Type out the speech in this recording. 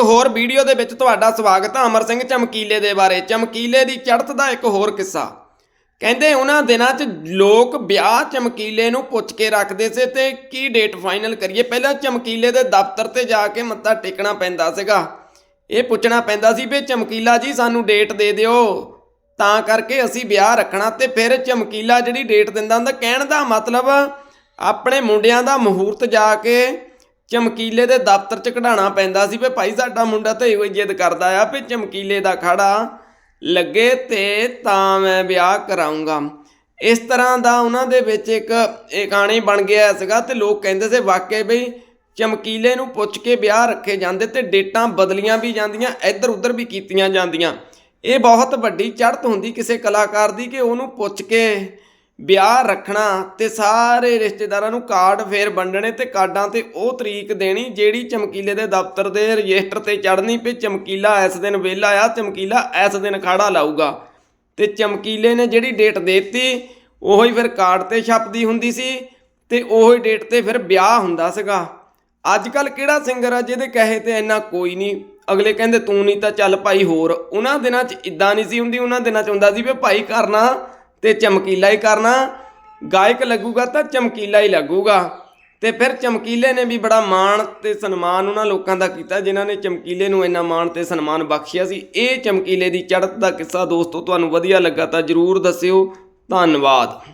ਇੱਕ ਹੋਰ ਵੀਡੀਓ ਦੇ ਵਿੱਚ ਤੁਹਾਡਾ ਸਵਾਗਤ ਹੈ ਅਮਰ ਸਿੰਘ ਚਮਕੀਲੇ ਦੇ ਬਾਰੇ। ਚਮਕੀਲੇ ਦੀ ਚੜ੍ਹਤ ਦਾ ਇੱਕ ਹੋਰ ਕਿੱਸਾ। ਕਹਿੰਦੇ ਉਹਨਾਂ ਦਿਨਾਂ 'ਚ ਲੋਕ ਵਿਆਹ ਚਮਕੀਲੇ ਨੂੰ ਪੁੱਛ ਕੇ ਰੱਖਦੇ ਸੀ ਤੇ ਕੀ ਡੇਟ ਫਾਈਨਲ ਕਰੀਏ? ਪਹਿਲਾਂ ਚਮਕੀਲੇ ਦੇ ਦਫ਼ਤਰ ਤੇ ਜਾ ਕੇ ਮੱਥਾ ਟੇਕਣਾ ਪੈਂਦਾ ਸੀਗਾ। ਇਹ ਪੁੱਛਣਾ ਪੈਂਦਾ ਸੀ ਵੀ ਚਮਕੀਲਾ ਜੀ ਸਾਨੂੰ ਡੇਟ ਦੇ ਦਿਓ। ਤਾਂ ਕਰਕੇ ਅਸੀਂ ਵਿਆਹ ਰੱਖਣਾ ਤੇ ਫਿਰ ਚਮਕੀਲਾ ਜਿਹੜੀ ਡੇਟ ਦਿੰਦਾ ਹੁੰਦਾ, ਕਹਿਣ ਦਾ ਮਤਲਬ ਆਪਣੇ ਮੁੰਡਿਆਂ ਦਾ ਮਹੂਰਤ ਜਾ ਕੇ ਚਮਕੀਲੇ ਦੇ ਦਫ਼ਤਰ 'ਚ ਕਢਾਉਣਾ ਪੈਂਦਾ ਸੀ ਵੀ ਭਾਈ ਸਾਡਾ ਮੁੰਡਾ ਤਾਂ ਇਹੋ ਹੀ ਜਿੱਦ ਕਰਦਾ ਆ ਵੀ ਚਮਕੀਲੇ ਦਾ ਖੜਾ ਲੱਗੇ ਤੇ ਤਾਂ ਮੈਂ ਵਿਆਹ ਕਰਾਉਂਗਾ ਇਸ ਤਰ੍ਹਾਂ ਦਾ ਉਹਨਾਂ ਦੇ ਵਿੱਚ ਇੱਕ ਇਹ ਕਹਾਣੀ ਬਣ ਗਿਆ ਸੀਗਾ ਤੇ ਲੋਕ ਕਹਿੰਦੇ ਸੀ ਵਾਕਿਆ ਬਈ ਚਮਕੀਲੇ ਨੂੰ ਪੁੱਛ ਕੇ ਵਿਆਹ ਰੱਖੇ ਜਾਂਦੇ ਤੇ ਡੇਟਾਂ ਬਦਲੀਆਂ ਵੀ ਜਾਂਦੀਆਂ ਇੱਧਰ ਉੱਧਰ ਵੀ ਕੀਤੀਆਂ ਜਾਂਦੀਆਂ। ਇਹ ਬਹੁਤ ਵੱਡੀ ਚੜ੍ਹਤ ਹੁੰਦੀ ਕਿਸੇ ਕਲਾਕਾਰ ਦੀ ਕਿ ਉਹਨੂੰ ਪੁੱਛ ਕੇ ਵਿਆਹ ਰੱਖਣਾ ਤੇ ਸਾਰੇ ਰਿਸ਼ਤੇਦਾਰਾਂ ਨੂੰ ਕਾਰਡ ਫੇਰ ਵੰਡਣੇ ਤੇ ਕਾਰਡਾਂ ਤੇ ਉਹ ਤਰੀਕ ਦੇਣੀ ਜਿਹੜੀ ਚਮਕੀਲੇ ਦੇ ਦਫ਼ਤਰ ਦੇ ਰਜਿਸਟਰ ਤੇ ਚੜ੍ਹਨੀ ਵੀ ਚਮਕੀਲਾ ਇਸ ਦਿਨ ਵਿਹਲਾ ਆ, ਚਮਕੀਲਾ ਇਸ ਦਿਨ ਖਾੜਾ ਲਾਊਗਾ। ਤੇ ਚਮਕੀਲੇ ਨੇ ਜਿਹੜੀ ਡੇਟ ਦੇਤੀ, ਉਹੀ ਹੀ ਫਿਰ ਕਾਰਡ ਤੇ ਛਪਦੀ ਹੁੰਦੀ ਸੀ ਤੇ ਉਹੀ ਡੇਟ ਤੇ ਫਿਰ ਵਿਆਹ ਹੁੰਦਾ ਸੀਗਾ। ਅੱਜ ਕੱਲ ਕਿਹੜਾ ਸਿੰਗਰ ਆ ਜਿਹਦੇ ਕਹੇ ਤੇ ਇੰਨਾ ਕੋਈ ਨਹੀਂ, ਅਗਲੇ ਕਹਿੰਦੇ ਤੂੰ ਨਹੀਂ ਤਾਂ ਚੱਲ ਭਾਈ ਹੋਰ। ਉਹਨਾਂ ਦਿਨਾਂ 'ਚ ਇਦਾਂ ਨਹੀਂ ਸੀ ਹੁੰਦੀ, ਉਹਨਾਂ ਦਿਨਾਂ 'ਚ ਹੁੰਦਾ ਸੀ ਵੀ ਭਾਈ ਕਰਨਾ ਤੇ ਚਮਕੀਲਾ ਹੀ ਕਰਨਾ। ਗਾਇਕ ਲੱਗੂਗਾ ਤਾਂ ਚਮਕੀਲਾ ਹੀ ਲੱਗੂਗਾ। ਤੇ ਫਿਰ ਚਮਕੀਲੇ ਨੇ ਵੀ ਬੜਾ ਮਾਣ ਤੇ ਸਨਮਾਨ ਉਹਨਾਂ ਲੋਕਾਂ ਦਾ ਕੀਤਾ, ਜਿਨ੍ਹਾਂ ਨੇ ਚਮਕੀਲੇ ਨੂੰ ਇੰਨਾ ਮਾਣ ਤੇ ਸਨਮਾਨ ਬਖਸ਼ਿਆ ਸੀ। ਇਹ ਚਮਕੀਲੇ ਦੀ ਚੜ੍ਹਤ ਦਾ ਕਿੱਸਾ ਦੋਸਤੋ, ਤੁਹਾਨੂੰ ਵਧੀਆ ਲੱਗਾ ਤਾਂ ਜਰੂਰ ਦੱਸਿਓ। ਧੰਨਵਾਦ।